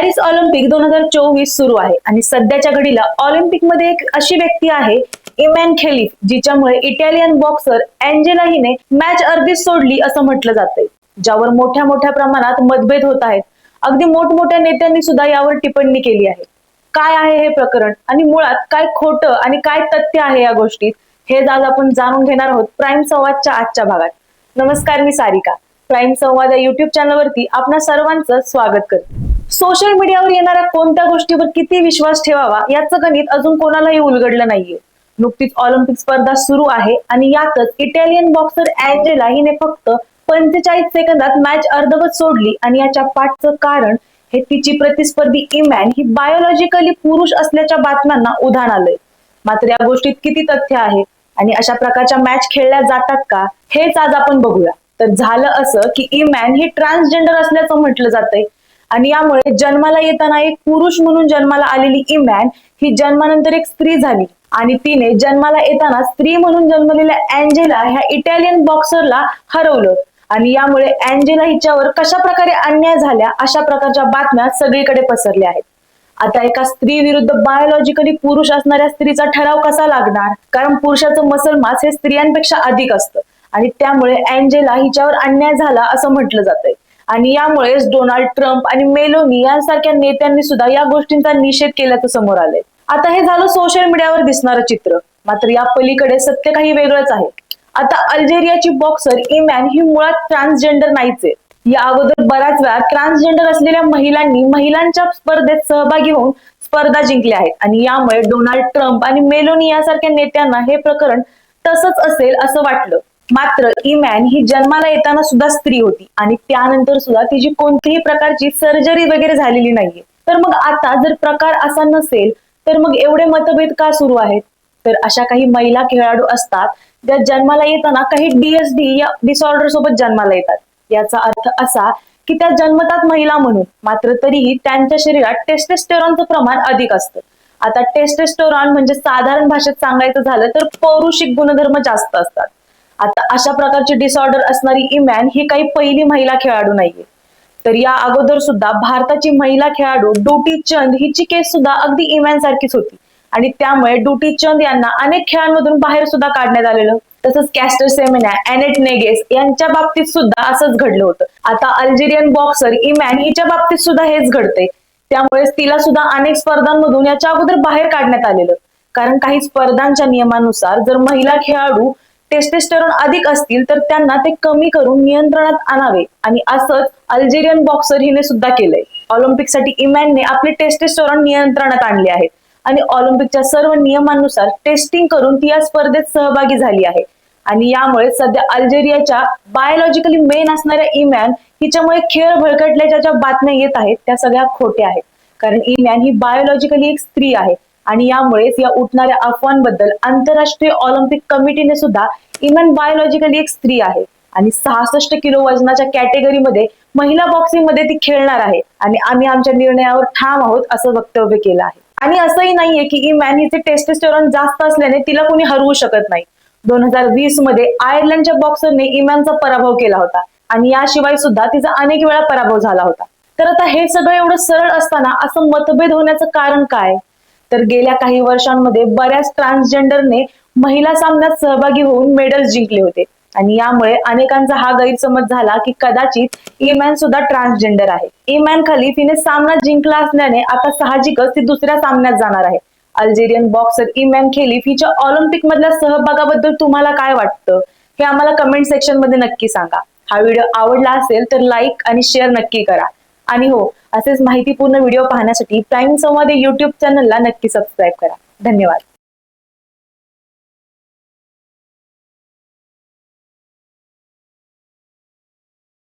Paris Olympic दोन हजार चोवीस सुरू आहे. आणि सध्याच्या घडीला ऑलिम्पिकमध्ये एक अशी व्यक्ती आहे इमॅन खेलिफ जिच्यामुळे इटालियन बॉक्सर अँजेला हिने मॅच अर्धीच सोडली असं म्हटलं जातंय. ज्यावर मोठ्या मोठ्या प्रमाणात मतभेद होत आहेत. अगदी मोठमोठ्या नेत्यांनी सुद्धा यावर टिप्पणी केली आहे. काय आहे हे प्रकरण? आणि मुळात काय खोटं आणि काय तथ्य आहे या गोष्टीत? हे आज आपण जाणून घेणार आहोत प्राईम संवादच्या आजच्या भागात. नमस्कार मी सारिका. प्राईम संवाद या युट्यूब चॅनलवरती आपणा सर्वांचं स्वागत करते. सोशल मीडियावर येणाऱ्या कोणत्या गोष्टीवर किती विश्वास ठेवावा याचं गणित अजून कोणालाही उलगडलं नाहीये. नुकतीच ऑलिम्पिक स्पर्धा सुरू आहे आणि यातच इटालियन बॉक्सर अँजेला हिने फक्त पंचेचाळीस सेकंदात मॅच अर्धवट सोडली आणि याच्या पाठचं कारण हे तिची प्रतिस्पर्धी इमॅन ही बायोलॉजिकली पुरुष असल्याच्या बातम्यांना उधाण आलंय. मात्र या गोष्टीत किती तथ्य आहे आणि अशा प्रकारच्या मॅच खेळल्या जातात का हेच आज आपण बघूया. तर झालं असं की इमॅन ही ट्रान्सजेंडर असल्याचं म्हटलं जातंय. आणि यामुळे जन्माला येताना एक पुरुष म्हणून जन्माला आलेली इमॅन ही जन्मानंतर एक स्त्री झाली. आणि तिने जन्माला येताना स्त्री म्हणून जन्मलेल्या अँजेला ह्या इटालियन बॉक्सरला हरवलं. आणि यामुळे अँजेला हिच्यावर कशा प्रकारे अन्याय झाल्या अशा प्रकारच्या बातम्या सगळीकडे पसरल्या आहेत. आता एका स्त्री विरुद्ध बायोलॉजिकली पुरुष असणाऱ्या स्त्रीचा ठराव कसा लागणार? कारण पुरुषाचं मसल मास हे स्त्रियांपेक्षा अधिक असतं. आणि त्यामुळे अँजेला हिच्यावर अन्याय झाला असं म्हटलं जातंय. आणि यामुळेच डोनाल्ड ट्रम्प आणि मेलोनी यांसारख्या नेत्यांनी सुद्धा या गोष्टींचा निषेध केल्याचं समोर आलंय आता हे झालं सोशल मीडियावर दिसणारं चित्र. मात्र या पलीकडे सत्य काही वेगळंच आहे. आता अल्जेरियाची बॉक्सर इमॅन ही मुळात ट्रान्सजेंडर नाहीच आहे. या अगोदर बऱ्याच वेळा ट्रान्सजेंडर असलेल्या महिलांनी महिलांच्या स्पर्धेत सहभागी होऊन स्पर्धा जिंकल्या आहेत. आणि यामुळे डोनाल्ड ट्रम्प आणि मेलोनी यासारख्या नेत्यांना हे प्रकरण तसंच असेल असं वाटलं. मात्र इमॅन ही जन्माला येताना सुद्धा स्त्री होती आणि त्यानंतर सुद्धा तिची कोणतीही प्रकारची सर्जरी वगैरे झालेली नाहीये. तर मग आता जर प्रकार असा नसेल तर मग एवढे मतभेद का सुरू आहेत? तर अशा काही महिला खेळाडू असतात ज्या जन्माला येताना काही डीएसडी या डिसऑर्डर सोबत जन्माला येतात. याचा अर्थ असा की त्या जन्मतात महिला म्हणून मात्र तरीही त्यांच्या शरीरात टेस्टेस्टेरॉनचं प्रमाण अधिक असतं. आता टेस्टेस्टेरॉन म्हणजे साधारण भाषेत सांगायचं झालं तर पौरुषिक गुणधर्म जास्त असतात. आता अशा प्रकारची डिसऑर्डर असणारी इमॅन ही काही पहिली महिला खेळाडू नाहीये. तर या अगोदर सुद्धा भारताची महिला खेळाडू डोटी चंद हिची केस सुद्धा अगदी इमॅन सारखीच होती. आणि त्यामुळे डोटी चंद यांना अनेक खेळांमधून बाहेर सुद्धा काढण्यात आलेलं तसंच कॅस्टर सेमिना एनेट नेगेस यांच्या बाबतीत सुद्धा असंच घडलं होतं. आता अल्जेरियन बॉक्सर इमॅन हिच्या बाबतीत सुद्धा हेच घडते त्यामुळे तिला सुद्धा अनेक स्पर्धांमधून याच्या अगोदर बाहेर काढण्यात आलेलं. कारण काही स्पर्धांच्या नियमानुसार जर महिला खेळाडू टेस्टेस्टेरॉन अधिक असतील तर त्यांना ते कमी करून नियंत्रणात आणावे. आणि असंच अल्जेरियन बॉक्सर हिने सुद्धा केलंय. ऑलिम्पिकसाठी इमॅनने आपले टेस्टेस्टेरॉन नियंत्रणात आणले आहेत आणि ऑलिम्पिकच्या सर्व नियमांनुसार टेस्टिंग करून ती या स्पर्धेत सहभागी झाली आहे. आणि यामुळे सध्या अल्जेरियाच्या बायोलॉजिकली मेन असणाऱ्या इमॅन हिच्यामुळे खेळ भळकटल्याच्या ज्या बातम्या येत आहेत त्या सगळ्या खोट्या आहेत. कारण इमॅन ही बायोलॉजिकली एक स्त्री आहे. आणि यामुळेच या उठणाऱ्या अफवांबद्दल आंतरराष्ट्रीय ऑलिम्पिक कमिटीने सुद्धा इमॅन बायोलॉजिकली एक स्त्री आहे. आणि सहासष्ट किलो वजनाच्या कॅटेगरीमध्ये महिला बॉक्सिंगमध्ये ती खेळणार आहे. आणि आम्ही आमच्या निर्णयावर ठाम आहोत असं वक्तव्य केलं आहे. आणि असंही नाहीये की इमॅन हिचे टेस्टेस्टोरॉन जास्त असल्याने तिला कोणी हरवू शकत नाही. दोन हजार वीसमध्ये आयर्लंडच्या बॉक्सरने इमॅनचा पराभव केला होता. आणि याशिवाय सुद्धा तिचा अनेक वेळा पराभव झाला होता. तर आता हे सगळं एवढं सरळ असताना असं मतभेद होण्याचं कारण काय? तर गेल्या काही वर्षांमध्ये बऱ्याच ट्रान्सजेंडरने महिला सामन्यात सहभागी होऊन मेडल्स जिंकले होते. आणि यामुळे अनेकांचा हा गैरसमज झाला की कदाचित इमॅन सुद्धा ट्रान्सजेंडर आहे. इमॅन खाली तिने सामना जिंकला असल्याने आता साहजिकच ती दुसऱ्या सामन्यात जाणार आहे. अल्जेरियन बॉक्सर इमॅन खेलिफ हिच्या ऑलिम्पिक मधल्या सहभागाबद्दल तुम्हाला काय वाटतं? हे आम्हाला कमेंट सेक्शनमध्ये नक्की सांगा. हा व्हिडिओ आवडला असेल तर लाईक आणि शेअर नक्की करा. आणि हो असेच माहितीपूर्ण व्हिडिओ पाहण्यासाठी प्राईम संवाद युट्यूब चॅनलला नक्की सबस्क्राईब करा. धन्यवाद.